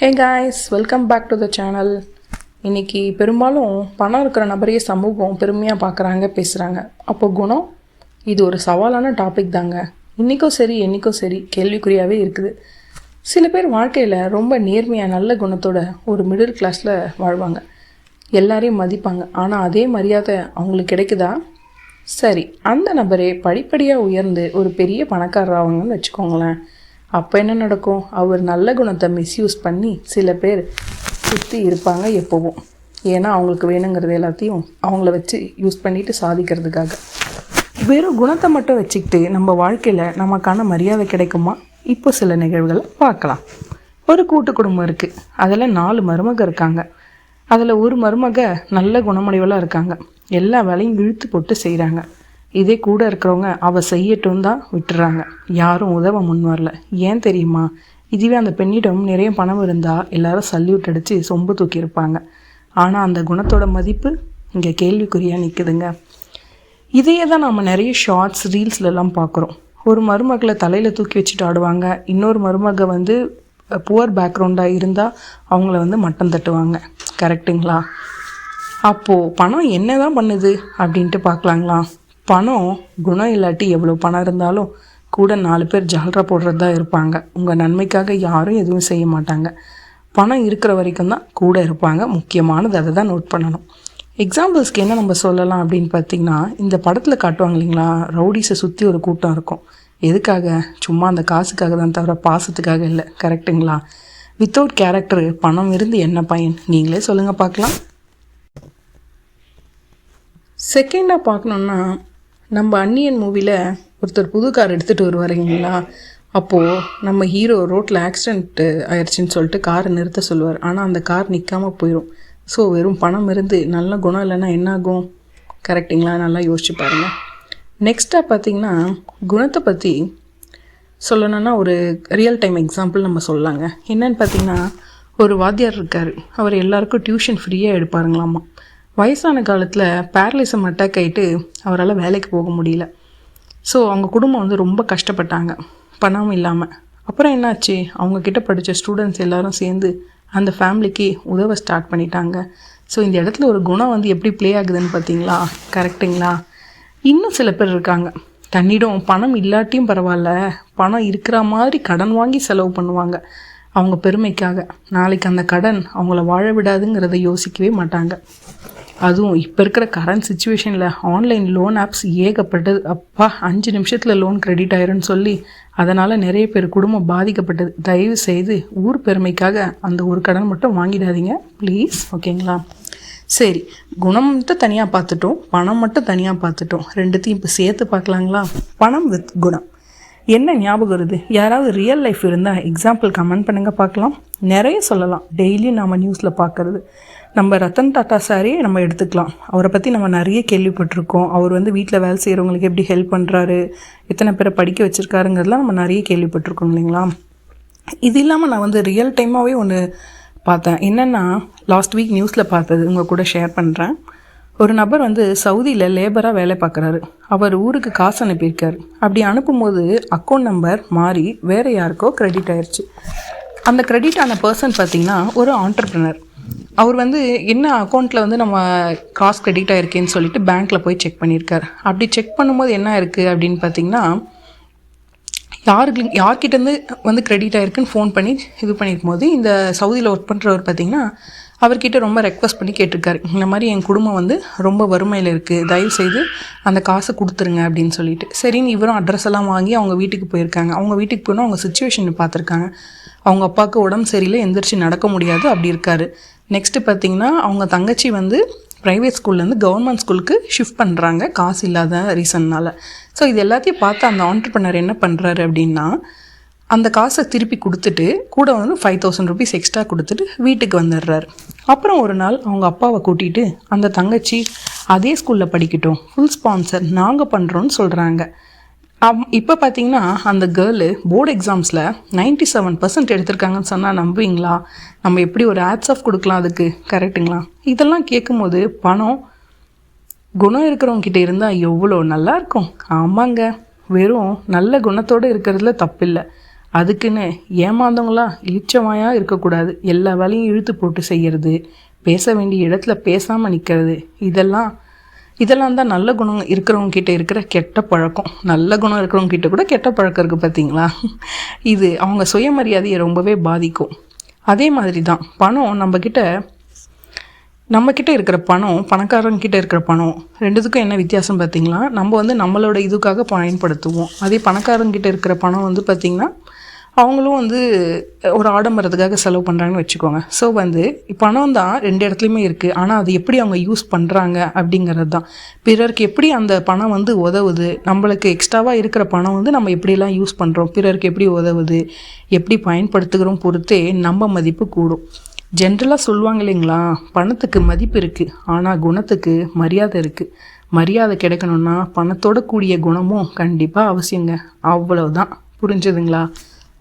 Hey guys welcome back to the channel இன்னைக்கு பெரும்பாலும் பணம் இருக்கிற நபரையே சமூகம் பெருமையாக பார்க்குறாங்க பேசுகிறாங்க அப்போ குணம்? இது ஒரு சவாலான டாபிக் தாங்க. இன்றைக்கும் சரி என்றைக்கும் சரி கேள்விக்குறியாகவே இருக்குது. சில பேர் வாழ்க்கையில் ரொம்ப நேர்மையாக நல்ல குணத்தோட ஒரு மிடில் கிளாஸில் வாழ்வாங்க. எல்லாரையும் மதிப்பாங்க. ஆனால் அதே மரியாதை அவங்களுக்கு கிடைக்குதா? சரி அந்த நபரே படிப்படியாக உயர்ந்து ஒரு பெரிய பணக்காரர் ஆவாங்கன்னு வச்சுக்கோங்களேன். அப்போ என்ன நடக்கும்? அவர் நல்ல குணத்தை மிஸ்யூஸ் பண்ணி சில பேர் சுற்றி இருப்பாங்க எப்போவும். ஏன்னா அவங்களுக்கு வேணுங்கிறது எல்லாத்தையும் அவங்கள வச்சு யூஸ் பண்ணிட்டு சாதிக்கிறதுக்காக. வெறும் குணத்தை மட்டும் வச்சுக்கிட்டு நம்ம வாழ்க்கையில் நமக்கான மரியாதை கிடைக்குமா? இப்போ சில நிகழ்வுகளை பார்க்கலாம். ஒரு கூட்டு குடும்பம் இருக்குது அதில் நாலு மருமக இருக்காங்க. அதில் ஒரு மருமக நல்ல குணமுடைவளாக இருக்காங்க. எல்லா வேலையும் இழுத்து போட்டு செய்கிறாங்க இதே கூட இருக்கிறவங்க அவள் செய்யட்டும் தான் விட்டுறாங்க. யாரும் உதவ முன் வரல. ஏன் தெரியுமா? இதுவே அந்த பெண்ணிடம் நிறைய பணம் இருந்தால் எல்லாரும் சல்யூட் அடித்து சொம்பு தூக்கியிருப்பாங்க ஆனால் அந்த குணத்தோட மதிப்பு இங்கே கேள்விக்குறியாக நிற்குதுங்க இதையே தான் நம்ம நிறைய ஷார்ட்ஸ் ரீல்ஸ்லலாம் பார்க்குறோம் ஒரு மருமகளை தலையில் தூக்கி வச்சுட்டு ஆடுவாங்க. இன்னொரு மருமக வந்து புவர் பேக்ரவுண்டாக இருந்தால் அவங்கள வந்து மட்டம் தட்டுவாங்க. கரெக்டுங்களா அப்போது பணம் என்ன தான் பண்ணுது? அப்படின்ட்டு பார்க்கலாங்களா பணம் குணம் இல்லாட்டி எவ்வளோ பணம் இருந்தாலும் கூட நாலு பேர் ஜால்ரா போடுறது தான் இருப்பாங்க. உங்கள் நன்மைக்காக யாரும் எதுவும் செய்ய மாட்டாங்க. பணம் இருக்கிற வரைக்கும் தான் கூட இருப்பாங்க. முக்கியமானது அதை தான் நோட் பண்ணணும். எக்ஸாம்பிள்ஸ்க்கு என்ன நம்ம சொல்லலாம் அப்படின்னு பார்த்தீங்கன்னா இந்த படத்தில் காட்டுவாங்க இல்லைங்களா? ரவுடிஸை சுற்றி ஒரு கூட்டம் இருக்கும். எதுக்காக? சும்மா அந்த காசுக்காக தான் தவிர பாசத்துக்காக இல்லை. கரெக்டுங்களா வித்தவுட் கேரக்டர் பணம் இருந்து என்ன பயன்? நீங்களே சொல்லுங்கள் பார்க்கலாம். செகண்டாக பார்க்கணுன்னா நம்ம அன்னியன் மூவியில் ஒருத்தர் புது கார் எடுத்துகிட்டு வருவாருங்களா அப்போது நம்ம ஹீரோ ரோட்டில் ஆக்சிடென்ட்டு ஆயிடுச்சுன்னு சொல்லிட்டு காரை நிறுத்த சொல்லுவார். ஆனால் அந்த கார் நிற்காமல் போயிடும் ஸோ வெறும் பணம் இருந்து நல்ல குணம் இல்லைன்னா என்ன ஆகும் கரெக்டுங்களா நல்லா யோசிச்சு பாருங்கள் நெக்ஸ்ட்டாக பார்த்தீங்கன்னா குணத்தை பற்றி சொல்லணும்னா ஒரு ரியல் டைம் எக்ஸாம்பிள் நம்ம சொல்லலாங்க. என்னன்னு பார்த்தீங்கன்னா ஒரு வாத்தியார் இருக்கார். அவர் எல்லாருக்கும் டியூஷன் ஃப்ரீயாக எடுப்பாருங்களாமா? வயசான காலத்தில் பேரலிசம் அட்டாக் ஆகிட்டு அவரால் வேலைக்கு போக முடியல. ஸோ அவங்க குடும்பம் வந்து ரொம்ப கஷ்டப்பட்டாங்க. பணம் இல்லாமல் அப்புறம் என்னாச்சு? அவங்கக்கிட்ட படித்த ஸ்டூடெண்ட்ஸ் எல்லாரும் சேர்ந்து அந்த ஃபேமிலிக்கு உதவ ஸ்டார்ட் பண்ணிட்டாங்க. ஸோ இந்த இடத்துல ஒரு குணம் வந்து எப்படி ப்ளே ஆகுதுன்னு பார்த்தீங்களா கரெக்டுங்களா இன்னும் சில பேர் இருக்காங்க. தன்னிடம் பணம் இல்லாட்டியும் பரவாயில்ல. பணம் இருக்கிற மாதிரி கடன் வாங்கி செலவு பண்ணுவாங்க. அவங்க பெருமைக்காக. நாளைக்கு அந்த கடன் அவங்கள வாழ விடாதுங்கிறத யோசிக்கவே மாட்டாங்க. அதுவும் இப்போ இருக்கிற கரண்ட் சுச்சுவேஷனில் ஆன்லைன் லோன் ஆப்ஸ் ஏகப்பட்டது. அப்பா அஞ்சு நிமிஷத்தில் லோன் கிரெடிட் ஆயிரும்னு சொல்லி அதனால் நிறைய பேர் குடும்பம் பாதிக்கப்பட்டது. தயவு செய்து ஊர் பெருமைக்காக அந்த ஒரு கடன் மட்டும் வாங்கிடாதீங்க. ப்ளீஸ் ஓகேங்களா சரி குணம் மட்டும் தனியாக பார்த்துட்டோம் பணம் மட்டும் தனியாக பார்த்துட்டோம். ரெண்டுத்தையும் இப்போ சேர்த்து பார்க்கலாங்களா? பணம் வித் குணம். என்ன ஞாபகம் வருது? யாராவது ரியல் லைஃப் இருந்தால் எக்ஸாம்பிள் கமெண்ட் பண்ணுங்கள் பார்க்கலாம். நிறைய சொல்லலாம். டெய்லியும் நம்ம நியூஸில் பார்க்குறது. நம்ம ரத்தன் டாட்டா சாரியே நம்ம எடுத்துக்கலாம். அவரை பற்றி நம்ம நிறைய கேள்விப்பட்டிருக்கோம். அவர் வந்து வீட்டில் வேலை செய்கிறவங்களுக்கு எப்படி ஹெல்ப் பண்ணுறாரு எத்தனை பேரை படிக்க வச்சுருக்காருங்கிறதுலாம் நம்ம நிறைய கேள்விப்பட்டிருக்கோம் இல்லைங்களா? இது இல்லாமல் நான் வந்து ரியல் டைமாகவே ஒன்று பார்த்தேன். என்னென்னா லாஸ்ட் வீக் நியூஸில் பார்த்தது. உங்கள் கூட ஷேர் பண்ணுறேன் ஒரு நபர் வந்து சவுதியில் லேபராக வேலை பார்க்குறாரு. அவர் ஊருக்கு காசு அனுப்பியிருக்காரு. அப்படி அனுப்பும்போது அக்கௌண்ட் நம்பர் மாறி வேறு யாருக்கோ க்ரெடிட் ஆயிடுச்சு அந்த க்ரெடிட் ஆன பர்சன் பார்த்தீங்கன்னா ஒரு ஆண்டர்ப்ரினர் அவர் வந்து என்ன அக்கௌண்ட்டில் வந்து நம்ம காசு க்ரெடிட் ஆகிருக்கேன்னு சொல்லிட்டு பேங்க்கில் போய் செக் பண்ணியிருக்காரு. அப்படி செக் பண்ணும்போது என்ன இருக்குது அப்படின்னு பார்த்தீங்கன்னா யாருக்கு யார்கிட்டேருந்து வந்து க்ரெடிட் ஆகிருக்குன்னு ஃபோன் பண்ணி இது பண்ணியிருக்கும் போது இந்த சவுதியில் ஒர்க் பண்ணுறவர் பார்த்திங்கன்னா அவர்கிட்ட ரொம்ப ரெக்வஸ்ட் பண்ணி கேட்டிருக்காரு. இந்த மாதிரி என் குடும்பம் வந்து ரொம்ப வறுமையில் இருக்குது தயவு செய்து அந்த காசை கொடுத்துருங்க அப்படின்னு சொல்லிட்டு. சரின்னு இவரும் அட்ரஸ் எல்லாம் வாங்கி அவங்க வீட்டுக்கு போயிருக்காங்க. அவங்க வீட்டுக்கு போனால் அவங்க சுச்சுவேஷன் பார்த்துருக்காங்க. அவங்க அப்பாவுக்கு உடம்பு சரியில்லை எந்திரிச்சு நடக்க முடியாது அப்படி இருக்காரு. நெக்ஸ்ட்டு பார்த்தீங்கன்னா அவங்க தங்கச்சி வந்து ப்ரைவேட் ஸ்கூல்லேருந்து கவர்மெண்ட் ஸ்கூலுக்கு ஷிஃப்ட் பண்ணுறாங்க காசு இல்லாத ரீசன்னால் ஸோ இது எல்லாத்தையும் பார்த்து அந்த ஆண்டர்பனர் என்ன பண்ணுறாரு அப்படின்னா அந்த காசை திருப்பி கொடுத்துட்டு கூட வந்து ஃபைவ் தௌசண்ட் ருபீஸ் எக்ஸ்ட்ரா கொடுத்துட்டு வீட்டுக்கு வந்துடுறாரு. அப்புறம் ஒரு நாள் அவங்க அப்பாவை கூட்டிகிட்டு அந்த தங்கச்சி அதே ஸ்கூலில் படிக்கட்டும். ஃபுல் ஸ்பான்சர் நாங்கள் பண்ணுறோன்னு சொல்கிறாங்க அம் இப்போ பார்த்தீங்கன்னா அந்த கேர்ளு போர்டு எக்ஸாம்ஸில் நைன்டி செவன் பர்சன்ட் எடுத்திருக்காங்கன்னு சொன்னால் நம்புவீங்களா? நம்ம எப்படி ஒரு ஆட்ஸ் ஆஃப் கொடுக்கலாம் அதுக்கு? கரெக்டுங்களா இதெல்லாம் கேட்கும்போது பணம் குணம் இருக்கிறவங்ககிட்ட இருந்தால் எவ்வளோ நல்லாயிருக்கும் ஆமாங்க. வெறும் நல்ல குணத்தோடு இருக்கிறதுல தப்பில்லை. அதுக்குன்னு ஏமாந்தவங்களா இளிச்சவாயாக இருக்கக்கூடாது. எல்லா வேலையும் இழுத்து போட்டு செய்கிறது பேச வேண்டிய இடத்துல பேசாமல் நிற்கிறது இதெல்லாம் இதெல்லாம் தான் நல்ல குணம் இருக்கிறவங்க கிட்ட இருக்கிற கெட்ட பழக்கம். நல்ல குணம் இருக்கிறவங்க கிட்ட கூட கெட்ட பழக்கம் இருக்குது பார்த்தீங்களா இது அவங்க சுயமரியாதையை ரொம்பவே பாதிக்கும். அதே மாதிரி தான் பணம் நம்மக்கிட்ட நம்மக்கிட்ட இருக்கிற பணம் பணக்காரங்கிட்ட இருக்கிற பணம் ரெண்டுத்துக்கும் என்ன வித்தியாசம் பார்த்தீங்களா நம்ம வந்து நம்மளோட இதுக்காக பயன்படுத்துவோம். அதே பணக்காரங்கிட்ட இருக்கிற பணம் வந்து பார்த்திங்கன்னா அவங்களும் வந்து ஒரு ஆடம்பரத்துக்காக செலவு பண்ணுறாங்கன்னு வச்சுக்கோங்க. ஸோ வந்து பணம் தான் ரெண்டு இடத்துலையுமே இருக்குது ஆனால் அது எப்படி அவங்க யூஸ் பண்ணுறாங்க அப்படிங்கிறது தான். பிறருக்கு எப்படி அந்த பணம் வந்து உதவுது? நம்மளுக்கு எக்ஸ்ட்ராவாக இருக்கிற பணம் வந்து நம்ம எப்படிலாம் யூஸ் பண்ணுறோம் பிறருக்கு எப்படி உதவுது? எப்படி பயன்படுத்துகிறோம் பொறுத்தே நம்ம மதிப்பு கூடும். ஜென்ரலாக சொல்லுவாங்க இல்லைங்களா? பணத்துக்கு மதிப்பு இருக்குது ஆனால் குணத்துக்கு மரியாதை இருக்குது மரியாதை கிடைக்கணும்னா பணத்தோட கூடிய குணமும் கண்டிப்பாக அவசியங்க. அவ்வளவுதான். புரிஞ்சுதுங்களா?